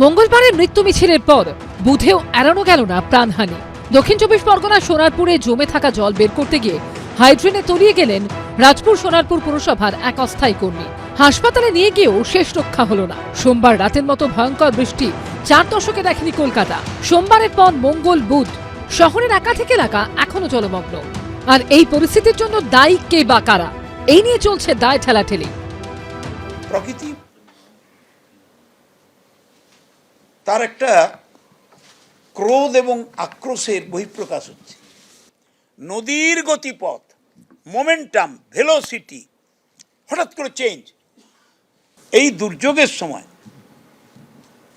মঙ্গলবারের মৃত্যু মিছিলের পর বুধেও এড়ানো গেল না প্রাণহানি। দক্ষিণ চব্বিশ পরগনার সোনারপুরে জমে থাকা জল বের করতে গিয়ে হাইড্রেনে তলিয়ে গেলেন রাজপুর সোনারপুর পুরসভার এক অস্থায়ী কর্মী। হাসপাতালে নিয়ে গিয়েও শেষ রক্ষা হলো না। সোমবার রাতের মতো ভয়ঙ্কর বৃষ্টি চার দশকে দেখেনি কলকাতা। সোমবারের পর মঙ্গল বুধ। শহরের একাধিক এলাকা এখনও জলমগ্ন। আর এই পরিস্থিতির জন্য দায়ী কে বা কারা? এই নিয়ে চলছে দায় ঠেলাঠেলি। প্রকৃতি তার একটা ক্রোধ এবং আক্রোশের বহিঃপ্রকাশ হচ্ছে। নদীর গতিপথ মোমেন্টাম ভেলোসিটি হঠাৎ করে চেঞ্জ এই দুর্যোগের সময়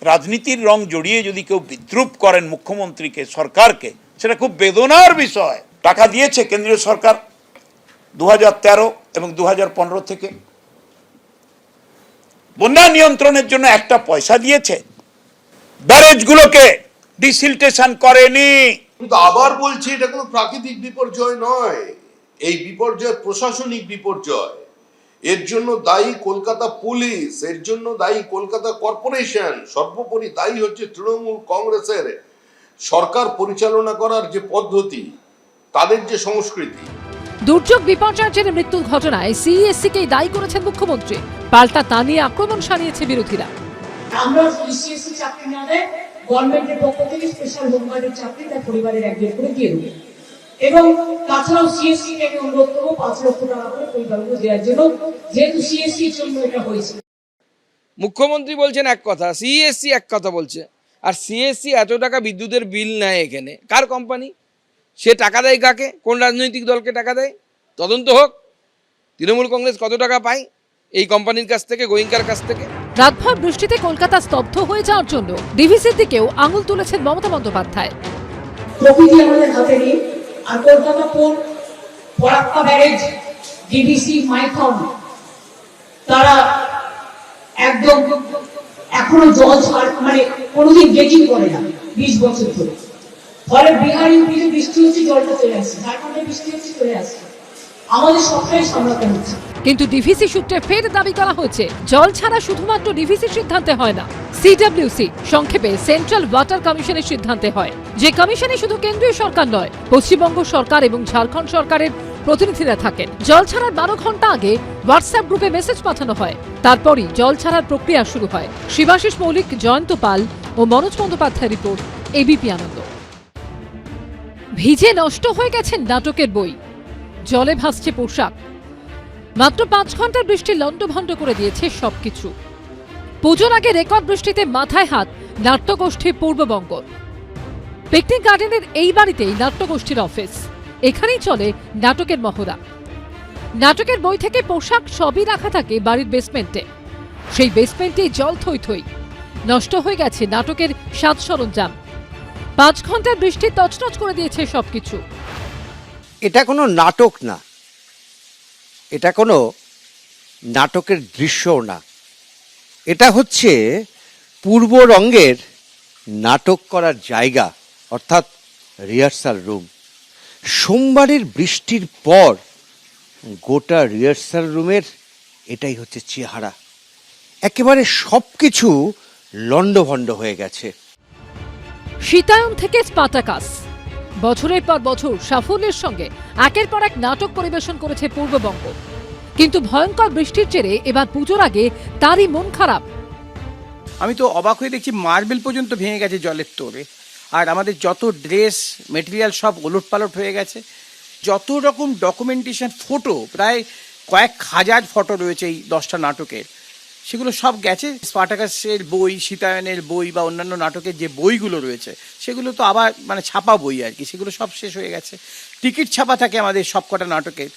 রাজনীতির রং জড়িয়ে যদি কেউ বিদ্রুপ করেন মুখ্যমন্ত্রীকে, সরকারকে, সেটা খুব বেদনার বিষয়। টাকা দিয়েছে কেন্দ্রীয় সরকার দু হাজার তেরো এবং দু হাজার পনেরো থেকে। বন্যা নিয়ন্ত্রণের জন্য একটা পয়সা দিয়েছে। ব্যারেজগুলোকে ডিসিলটেশন করেনি। কিন্তু আবার বলছি এটা কোনো প্রাকৃতিক বিপর্যয় নয়। এই বিপর্যয় প্রশাসনিক বিপর্যয়। এর জন্য দায়ী কলকাতা পুলিশ এর জন্য দায়ী কলকাতা কর্পোরেশন সর্বোপরি দায়ী হচ্ছে তৃণমূল কংগ্রেসের সরকার পরিচালনা করার যে পদ্ধতি তাদের যে সংস্কৃতি। দুর্যোগ বিপর্যয়ের জেরে মৃত্যুর ঘটনায় সিইএসসি কেই দায়ী করেছেন মুখ্যমন্ত্রী। পাল্টা তা নিয়ে আক্রমণ সানিয়েছে বিরোধীরা। আমরা বিসিএসসি চাকরি না দেয় গভর্নমেন্টের পক্ষ থেকে স্পেশাল হোমগার্ডের চাকরি তার পরিবারের একজন করে দিয়ে দেবে। এবং তাছাড়াও সিএসসি আমি অনুরোধ করব পাঁচ লক্ষ টাকা করে পরিবারগুলো দেওয়ার জন্য, যেহেতু সিএসসির জন্য এটা হয়েছে। মুখ্যমন্ত্রী বলছেন এক কথা সিএসসি এক কথা বলছে, আর সিএসসি এত টাকা বিদ্যুতের বিল নেয় এখানে? কার কোম্পানি সে টাকা দেয় কাকে? কোন রাজনৈতিক দলকে টাকা দেয়? তদন্ত হোক, তৃণমূল কংগ্রেস কত টাকা পায় এই কোম্পানির কাছ থেকে গোয়িঙ্কার কাছ থেকে? রাতভর বৃষ্টিতে কলকাতা স্তব্ধ হয়ে যাওয়ার জন্য ডিভিসির দিকেও আঙুল তুলেছেন মমতা বন্দ্যোপাধ্যায়। প্রকৃতি আমাদের হাতে নেই। আর Kolkata port barrage? DVC Maithon. তারা একদম এখনও জল ছাড় মানে কোনোদিন করে না বিশ বছর ধরে। ফলে বিহার ইউপিতে বৃষ্টি হচ্ছে, জলটা চলে আসছে। ঝাড়খণ্ডে বৃষ্টি হচ্ছে, চলে আসছে। আমাদের সবটাই সামলাতে হচ্ছে। কিন্তু ডিভিসি সূত্রে ফের দাবি করা হয়েছে, জল ছাড়া শুধুমাত্র ডিভিসির সিদ্ধান্তে হয় না, সিডব্লিউসি সংক্ষেপে সেন্ট্রাল ওয়াটার কমিশনের সিদ্ধান্তে হয়। যে কমিশনে শুধু কেন্দ্রীয় সরকার নয়, পশ্চিমবঙ্গ সরকার এবং ঝাড়খণ্ড সরকারের প্রতিনিধিরা থাকেন। জল ছাড়ার বারো ঘণ্টা আগে হোয়াটসঅ্যাপ গ্রুপে মেসেজ পাঠানো হয়। তারপরই জল ছাড়ার প্রক্রিয়া শুরু হয়। শিবাশিস মৌলিক, জয়ন্ত পাল ও মনোজ বন্দ্যোপাধ্যায় রিপোর্ট এবিপি আনন্দ। ভিজে নষ্ট হয়ে গেছেন নাটকের বই। জলে ভাসছে পোশাক। মাত্র পাঁচ ঘণ্টার বৃষ্টি লণ্ডভণ্ড করে দিয়েছে সবকিছু। পুজোর আগে রেকর্ড বৃষ্টিতে মাথায় হাত নাট্যগোষ্ঠী পূর্ববঙ্গ পিকনিক গার্ডেনের এই বাড়িতেই নাট্যগোষ্ঠীর অফিস। এখানেই চলে নাটকের মহড়া। নাটকের বই থেকে পোশাক সবই রাখা থাকে বাড়ির বেসমেন্টে। সেই বেসমেন্টেই জল থই থই। নষ্ট হয়ে গেছে নাটকের সাজ সরঞ্জাম। পাঁচ ঘণ্টার বৃষ্টি তছনছ করে দিয়েছে সবকিছু। এটা কোনো নাটক না। এটা কোনো নাটকের দৃশ্যও না। এটা হচ্ছে পূর্ব রঙ্গের নাটক করার জায়গা, অর্থাৎ রিহার্সাল রুম। সোমবারের বৃষ্টির পর গোটা রিহার্সাল রুমের এটাই হচ্ছে চেহারা। একেবারে সব কিছু লণ্ডভণ্ড হয়ে গেছে। শীতায়ন থেকে স্পাটাকাস। বছরের পর বছর সাফল্যের সঙ্গে একের পর এক নাটক পরিবেশন করেছে পূর্ববঙ্গ। কিন্তু ভয়ঙ্কর বৃষ্টির জেরে এবার পুজোর আগে তারই মন খারাপ। আমি তো অবাক হয়ে দেখছি মার্বেল পর্যন্ত ভেঙে গেছে জলের তোরে আর আমাদের যত ড্রেস, মেটেরিয়াল সব ওলট পালট হয়ে গেছে। যত রকম ডকুমেন্টেশন ফটো প্রায় কয়েক হাজার ফটো রয়েছে এই দশটা নাটকের। সেগুলো সব গেছে। স্পাটাকাসের বই সীতায়নের বই বা অন্যান্য নাটকের যে বইগুলো রয়েছে সেগুলো তো আবার মানে ছাপা বই আর কি। সেগুলো সব শেষ হয়ে গেছে। টিকিট ছাপা থাকে আমাদের সবকটা নাটকের।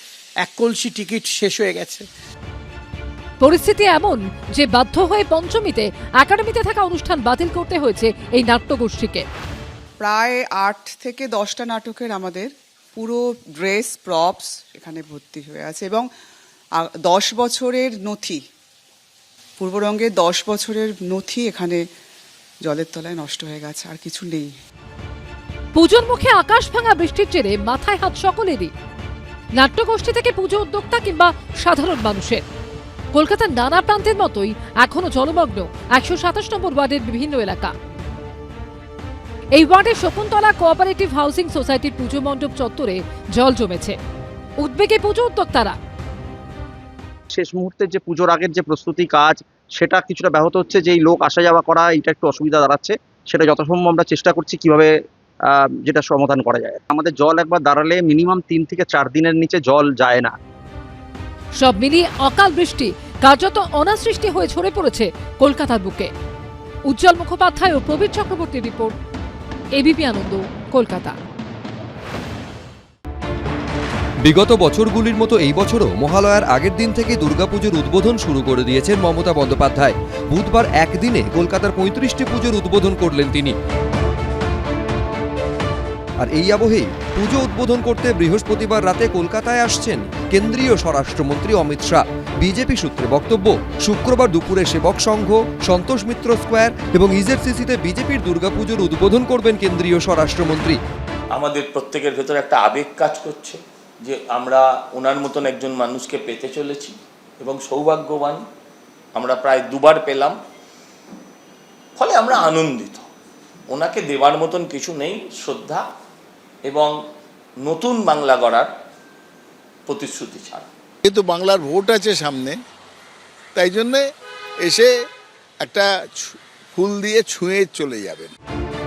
এক কলসি টিকিট শেষ হয়ে গেছে। পরিস্থিতি এমন যে বাধ্য হয়ে পঞ্চমীতে একাডেমিতে থাকা অনুষ্ঠান বাতিল করতে হয়েছে এই নাট্যগোষ্ঠীকে। প্রায় আট থেকে দশটা নাটকের আমাদের পুরো ড্রেস প্রপস এখানে ভর্তি হয়ে আছে এবং দশ বছরের নথি পূর্বরঙ্গের দশ বছরের নথি এখানে জলের তলায় নষ্ট হয়ে গেছে, আর কিছু নেই। পুজোর মুখে আকাশ ভাঙা বৃষ্টির জেরে মাথায় হাত সকলেরই। নাট্যগোষ্ঠী থেকে পুজো উদ্যোক্তা কিংবা সাধারণ মানুষের। কলকাতার নানা প্রান্তের মতোই এখনও জলমগ্ন একশো সাতাশ নম্বর ওয়ার্ডের বিভিন্ন এলাকা। এই ওয়ার্ডের শকুন্তলা কোঅপারেটিভ হাউসিং সোসাইটির পুজো মণ্ডপ চত্বরে জল জমেছে। উদ্বেগে পুজো উদ্যোক্তারা শেষ মুহূর্তের যে পুজোর আগের যে প্রস্তুতি কাজ, সেটা কিছুটা ব্যাহত হচ্ছে, যেই লোক আসা যাওয়া করা এটা একটু অসুবিধা দাঁড়াচ্ছে। সেটা যথাসম্ভব আমরা চেষ্টা করছি কীভাবে যেটা সমাধান করা যায়। আমাদের জল একবার দাঁড়ালে মিনিমাম তিন থেকে চার দিনের নিচে জল যায় না। সব মিলিয়ে অকাল বৃষ্টি, কার্যত অনাসৃষ্টি হয়ে ছড়ে পড়েছে কলকাতার বুকে। উজ্জ্বল মুখোপাধ্যায় ও প্রবীর চক্রবর্তীর রিপোর্ট, এবিপি আনন্দ, কলকাতা। বিগত বছরগুলির মতো এই বছরও মহালয়ার আগের দিন থেকে দুর্গাপুজোর উদ্বোধন শুরু করে দিয়েছেন মমতা বন্দ্যোপাধ্যায়। বুধবার একদিনে কলকাতার পঁয়ত্রিশটি পুজোর উদ্বোধন করলেন তিনি। আর এই আবহেই পুজো উদ্বোধন করতে বৃহস্পতিবার রাতে কলকাতায় আসছেন কেন্দ্রীয় স্বরাষ্ট্রমন্ত্রী অমিত শাহ। বিজেপি সূত্রে বক্তব্য, শুক্রবার দুপুরে সেবক সংঘ, সন্তোষ মিত্র স্কোয়ার এবং ইজেডসিসিতে বিজেপির দুর্গাপুজোর উদ্বোধন করবেন কেন্দ্রীয় স্বরাষ্ট্রমন্ত্রী। আমাদের প্রত্যেকের ভেতরে একটা আবেগ কাজ করছে। যে আমরা ওনার মতন একজন মানুষকে পেতে চলেছি এবং সৌভাগ্যবান আমরা প্রায় দুবার পেলাম। ফলে আমরা আনন্দিত। ওনাকে দেওয়ার মতন কিছু নেই, শ্রদ্ধা এবং নতুন বাংলা গড়ার প্রতিশ্রুতি ছাড়া। যেহেতু বাংলার ভোট আছে সামনে, তাই জন্যে এসে একটা ফুল দিয়ে ছুঁয়ে চলে যাবেন।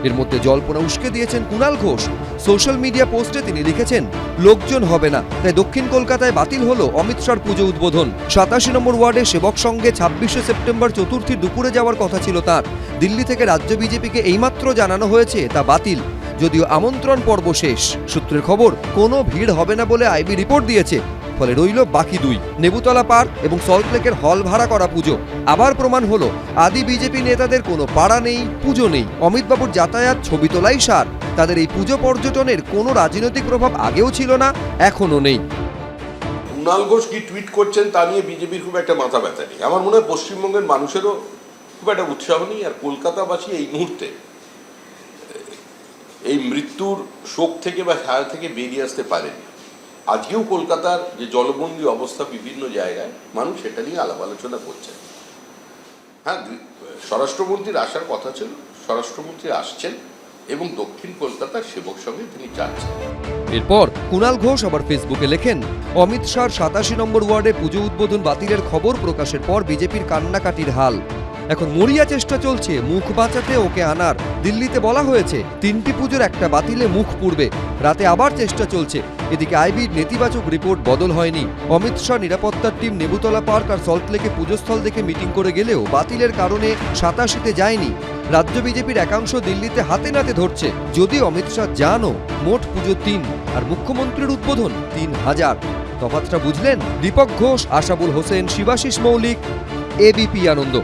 এর মধ্যে জল্পনা উস্কে দিয়েছেন কুণাল ঘোষ। সোশ্যাল মিডিয়া পোস্টে তিনি লিখেছেন, লোকজন হবে না। তাই দক্ষিণ কলকাতায় বাতিল হলো অমিত শাহর পুজো উদ্বোধন। সাতাশি নম্বর ওয়ার্ডে সেবক সঙ্গে ছাব্বিশে সেপ্টেম্বর চতুর্থী দুপুরে যাওয়ার কথা ছিল তার। দিল্লি থেকে রাজ্য বিজেপিকে এইমাত্র জানানো হয়েছে তা বাতিল। যদিও আমন্ত্রণ পর্ব শেষ। সূত্রের খবর, কোনো ভিড় হবে না বলে আইবি রিপোর্ট দিয়েছে। ফলে রইল বাকি দুই, নেবুতলা পার্ক এবং সল্টলেকের হল ভাড়া করা পুজো। আবার প্রমাণ হলো, আদি বিজেপি নেতাদের কোনো পাড়া নেই, পুজো নেই। অমিতবাবুর যাতায়াত, ছবি তোলাই সার। তাদের এই পুজো পর্যটনের কোনো রাজনৈতিক প্রভাব আগেও ছিল না, এখনও নেই। কুণাল ঘোষ কি টুইট করছেন তা নিয়ে বিজেপির খুব একটা মাথা ব্যথা নেই। আমার মনে হয় পশ্চিমবঙ্গের মানুষেরও খুব একটা উৎসাহ নেই আর কলকাতাবাসী এই মুহূর্তে, এই মৃত্যুর শোক থেকে বা ছায়া থেকে বেরিয়ে আসতে পারেনি। আজকেও কলকাতার যে জলবন্দী অবস্থা বিভিন্ন জায়গায়, মানুষ সেটা নিয়ে আলাপ আলোচনা করছেন হ্যাঁ স্বরাষ্ট্রমন্ত্রীর আসার কথা ছিল, স্বরাষ্ট্রমন্ত্রী আসছেন এবং দক্ষিণ কলকাতার সেবক সঙ্গে তিনি যাচ্ছেন। এরপর কুণাল ঘোষ আবার ফেসবুকে লেখেন, অমিত শাহর সাতাশি নম্বর ওয়ার্ডে পুজো উদ্বোধন বাতিলের খবর প্রকাশের পর বিজেপির কান্নাকাটির হাল। এখন মরিয়া চেষ্টা চলছে, মুখ বাঁচাতে ওকে আনার। দিল্লিতে বলা হয়েছে, তিনটি পুজোর একটা বাতিলে মুখ পুড়বে। রাতে আবার চেষ্টা চলছে। এদিকে আইবির নেতিবাচক রিপোর্ট বদল হয়নি। অমিত শাহ নিরাপত্তার টিম নেবুতলা পার্ক আর সল্টলেকে পুজোস্থল দেখে মিটিং করে গেলেও বাতিলের কারণে সাতাশিতে যায়নি। রাজ্য বিজেপির একাংশ দিল্লিতে হাতে নাতে ধরছে। যদি অমিত শাহ জানো, মোট পুজো তিন, আর মুখ্যমন্ত্রীর উদ্বোধন তিন হাজার। তফাৎটা বুঝলেন? দীপক ঘোষ, আশাবুল হোসেন, শিবাশিস মৌলিক এবিপি আনন্দ।